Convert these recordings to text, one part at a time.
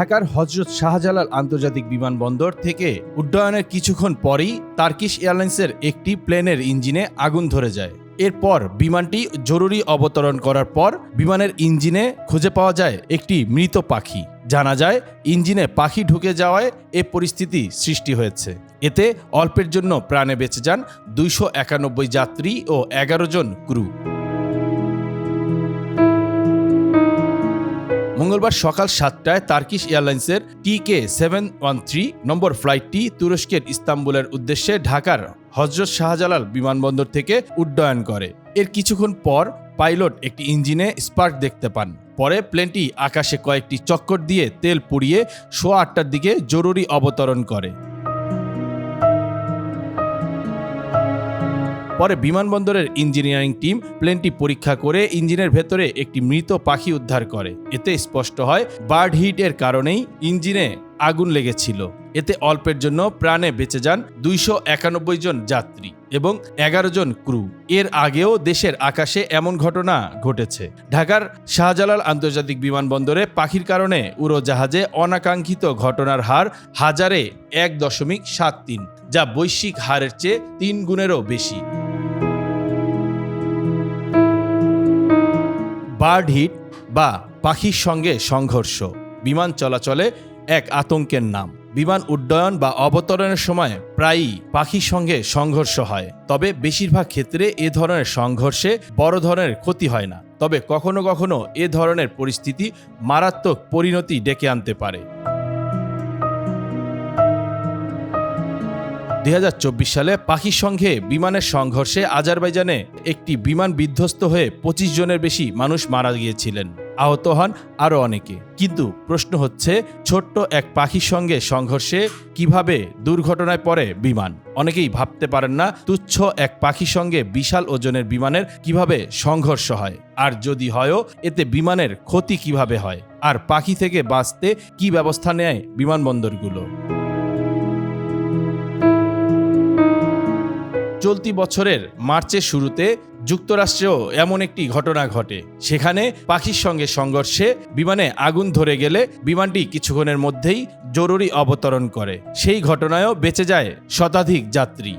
ঢাকার হজরত শাহজালাল আন্তর্জাতিক বিমানবন্দর থেকে উড্ডয়নের কিছুক্ষণ পরেই তার্কিশ এয়ারলাইন্সের একটি প্লেনের ইঞ্জিনে আগুন ধরে যায়। এরপর বিমানটি জরুরি অবতরণ করার পর বিমানের ইঞ্জিনে খুঁজে পাওয়া যায় একটি মৃত পাখি। জানা যায়, ইঞ্জিনে পাখি ঢুকে যাওয়ায় এ পরিস্থিতি সৃষ্টি হয়েছে। এতে অল্পের জন্য প্রাণে বেঁচে যান দুইশো একানব্বই যাত্রী ও এগারো জন ক্রু। মঙ্গলবার সকাল সাতটায় তার্কিশ এয়ারলাইন্সের T K seven one three নম্বর ফ্লাইটটি তুরস্কের ইস্তাম্বুলের উদ্দেশ্যে ঢাকার হজরত শাহজালাল বিমানবন্দর থেকে উড্ডয়ন করে। এর কিছুক্ষণ পর পাইলট একটি ইঞ্জিনে স্পার্ক দেখতে পান। পরে প্লেনটি আকাশে কয়েকটি চক্কর দিয়ে তেল পুড়িয়ে সোয়া আটটার দিকে জরুরি অবতরণ করে। পরে বিমানবন্দরের ইঞ্জিনিয়ারিং টিম প্লেনটি পরীক্ষা করে ইঞ্জিনের ভেতরে একটি মৃত পাখি উদ্ধার করে। এতে স্পষ্ট হয়, বার্ড হিটের কারণেই ইঞ্জিনে আগুন লেগেছিল। এতে অল্পের জন্য প্রাণে বেঁচে যান দুইশো একানব্বই জন যাত্রী এবং এগারো জন ক্রু। এর আগেও দেশের আকাশে এমন ঘটনা ঘটেছে। ঢাকার শাহজালাল আন্তর্জাতিক বিমানবন্দরে পাখির কারণে উড়োজাহাজে অনাকাঙ্ক্ষিত ঘটনার হার হাজারে এক দশমিক সাত তিন, যা বৈশ্বিক হারের চেয়ে তিন গুণেরও বেশি। বার্ড হিট বা পাখির সঙ্গে সংঘর্ষ। বিমান চলাচলে এক আতঙ্কের নাম। বিমান উড্ডয়ন বা অবতরণের সময় প্রায়ই পাখির সঙ্গে সংঘর্ষ হয়। তবে বেশিরভাগ ক্ষেত্রে এ ধরনের সংঘর্ষে বড় ধরনের ক্ষতি হয় না। তবে কখনো কখনো এ ধরনের পরিস্থিতি মারাত্মক পরিণতি ডেকে আনতে পারে। দুই হাজার চব্বিশ সালে পাখির সঙ্গে বিমানের সংঘর্ষে আজারবাইজানে একটি বিমান বিধ্বস্ত হয়ে পঁচিশ জনের বেশি মানুষ মারা গিয়েছিলেন। আহত হন আরও অনেকে। কিন্তু প্রশ্ন হচ্ছে, ছোট্ট এক পাখির সঙ্গে সংঘর্ষে কীভাবে দুর্ঘটনায় পড়ে বিমান? অনেকেই ভাবতে পারেন না, তুচ্ছ এক পাখির সঙ্গে বিশাল ওজনের বিমানের কীভাবে সংঘর্ষ হয়? আর যদি হয়ও, এতে বিমানের ক্ষতি কীভাবে হয়? আর পাখি থেকে বাঁচতে কি ব্যবস্থা নেয় বিমানবন্দরগুলো? চলতি বছরের মার্চের শুরুতে যুক্তরাষ্ট্রেও এমন একটি ঘটনা ঘটে। সেখানে পাখির সঙ্গে সংঘর্ষে বিমানে আগুন ধরে গেলে বিমানটি কিছুক্ষণের মধ্যেই জরুরি অবতরণ করে। সেই ঘটনায়ও বেঁচে যায় শতাধিক যাত্রী।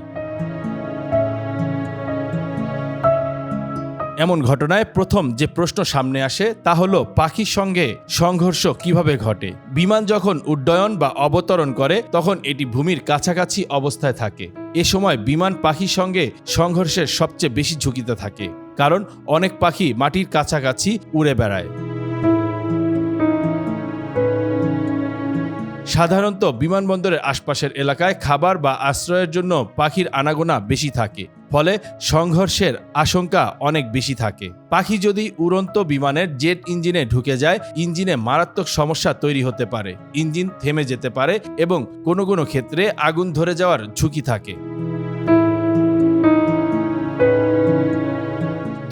এমন ঘটনায় প্রথম যে প্রশ্ন সামনে আসে তা হলো, পাখির সঙ্গে সংঘর্ষ কীভাবে ঘটে? বিমান যখন উড্ডয়ন বা অবতরণ করে, তখন এটি ভূমির কাছাকাছি অবস্থায় থাকে। এ সময় বিমান পাখির সঙ্গে সংঘর্ষের সবচেয়ে বেশি ঝুঁকিতে থাকে। কারণ অনেক পাখি মাটির কাছাকাছি উড়ে বেড়ায়। সাধারণত বিমানবন্দরের আশপাশের এলাকায় খাবার বা আশ্রয়ের জন্য পাখির আনাগোনা বেশি থাকে, ফলে সংঘর্ষের আশঙ্কা অনেক বেশি থাকে। পাখি যদি উড়ন্ত বিমানের জেট ইঞ্জিনে ঢুকে যায়, ইঞ্জিনে মারাত্মক সমস্যা তৈরি হতে পারে, ইঞ্জিন থেমে যেতে পারে এবং কোনো কোনো ক্ষেত্রে আগুন ধরে যাওয়ার ঝুঁকি থাকে।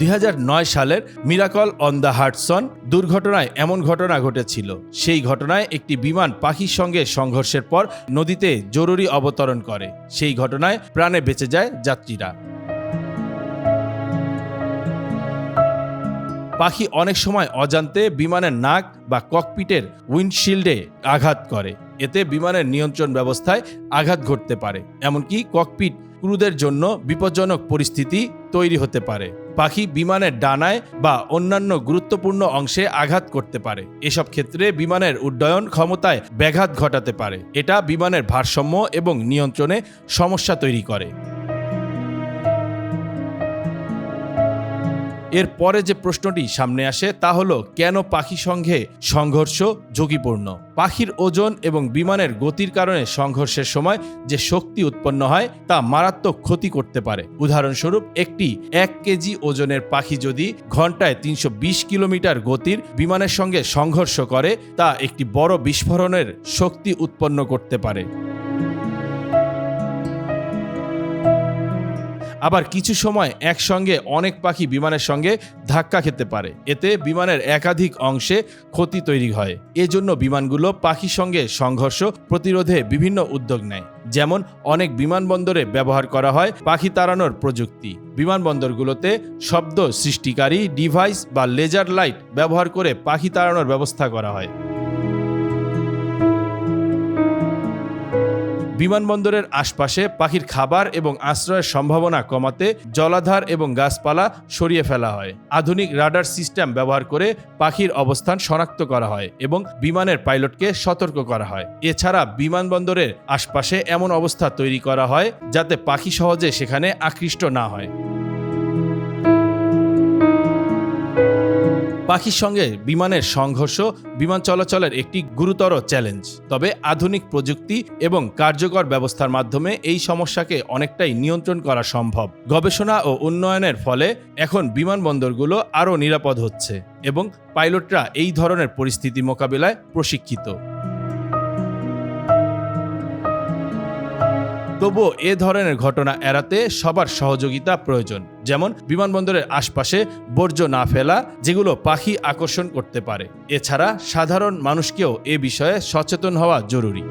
দুই হাজার নয় সালের মিরাকল অন দ্য হার্টসন দুর্ঘটনায় এমন ঘটনা ঘটেছিল। সেই ঘটনায় একটি বিমান পাখির সঙ্গে সংঘর্ষের পর নদীতে জরুরি অবতরণ করে। সেই ঘটনায় প্রাণে বেঁচে যায় যাত্রীরা। পাখি অনেক সময় অজান্তে বিমানের নাক বা ককপিটের উইন্ডশিল্ডে আঘাত করে। এতে বিমানের নিয়ন্ত্রণ ব্যবস্থায় আঘাত ঘটতে পারে। এমনকি ককপিট ক্রুদের জন্য বিপজ্জনক পরিস্থিতি তৈরি হতে পারে। পাখি বিমানের ডানায় বা অন্যান্য গুরুত্বপূর্ণ অংশে আঘাত করতে পারে। এসব ক্ষেত্রে বিমানের উড্ডয়ন ক্ষমতায় ব্যাঘাত ঘটাতে পারে। এটা বিমানের ভারসাম্য এবং নিয়ন্ত্রণে সমস্যা তৈরি করে। এর পরে যে প্রশ্নটি সামনে আসে তা হলো, কেন পাখি সঙ্গে সংঘর্ষ ঝুঁকিপূর্ণ? পাখির ওজন এবং বিমানের গতির কারণে সংঘর্ষের সময় যে শক্তি উৎপন্ন হয় তা মারাত্মক ক্ষতি করতে পারে। উদাহরণস্বরূপ, একটি এক কেজি ওজনের পাখি যদি ঘন্টায় তিনশো বিশ কিলোমিটার গতির বিমানের সঙ্গে সংঘর্ষ করে, তা একটি বড় বিস্ফোরণের শক্তি উৎপন্ন করতে পারে। আবার কিছু সময় একসঙ্গে অনেক পাখি বিমানের সঙ্গে ধাক্কা খেতে পারে। এতে বিমানের একাধিক অংশে ক্ষতি তৈরি হয়। এজন্য বিমানগুলো পাখির সঙ্গে সংঘর্ষ প্রতিরোধে বিভিন্ন উদ্যোগ নেয়। যেমন অনেক বিমানবন্দরে ব্যবহার করা হয় পাখি তাড়ানোর প্রযুক্তি। বিমানবন্দরগুলোতে শব্দ সৃষ্টিকারী ডিভাইস বা লেজার লাইট ব্যবহার করে পাখি তাড়ানোর ব্যবস্থা করা হয়। বিমানবন্দরের আশপাশে পাখির খাবার এবং আশ্রয়ের সম্ভাবনা কমাতে জলাধার এবং গাছপালা সরিয়ে ফেলা হয়। আধুনিক রাডার সিস্টেম ব্যবহার করে পাখির অবস্থান শনাক্ত করা হয় এবং বিমানের পাইলটকে সতর্ক করা হয়। এছাড়া বিমানবন্দরের আশপাশে এমন অবস্থা তৈরি করা হয় যাতে পাখি সহজে সেখানে আকৃষ্ট না হয়। পাখির সঙ্গে বিমানের সংঘর্ষ, বিমান চলাচলের একটি গুরুতর চ্যালেঞ্জ তবে আধুনিক প্রযুক্তি এবং কার্যকর ব্যবস্থার মাধ্যমে এই সমস্যাকে অনেকটাই নিয়ন্ত্রণ করা সম্ভব। গবেষণা ও উন্নয়নের ফলে এখন বিমানবন্দরগুলো আরও নিরাপদ হচ্ছে এবং পাইলটরা এই ধরনের পরিস্থিতি মোকাবিলায় প্রশিক্ষিত। তবুও এ ধরনের ঘটনা এড়াতে সবার সহযোগিতা প্রয়োজন। যেমন বিমানবন্দরের আশপাশে বর্জ্য না ফেলা, যেগুলো পাখি আকর্ষণ করতে পারে। এছাড়া সাধারণ মানুষকেও এ বিষয়ে সচেতন হওয়া জরুরি।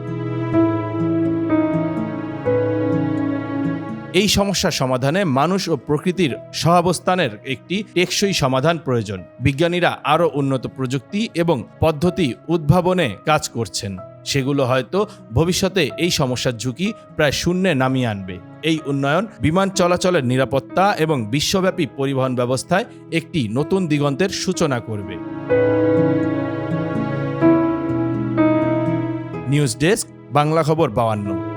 এই সমস্যা সমাধানে মানুষ ও প্রকৃতির সহাবস্থানের একটি টেকসই সমাধান প্রয়োজন। বিজ্ঞানীরা আরও উন্নত প্রযুক্তি এবং পদ্ধতি উদ্ভাবনে কাজ করছেন। সেগুলো হয়তো ভবিষ্যতে এই সমস্যার ঝুঁকি প্রায় শূন্যে নামিয়ে আনবে। এই উন্নয়ন, বিমান চলাচলের নিরাপত্তা এবং বিশ্বব্যাপী পরিবহন ব্যবস্থায় একটি নতুন দিগন্তের সূচনা করবে। নিউজ ডেস্ক, বাংলা খবর বাওয়ান্ন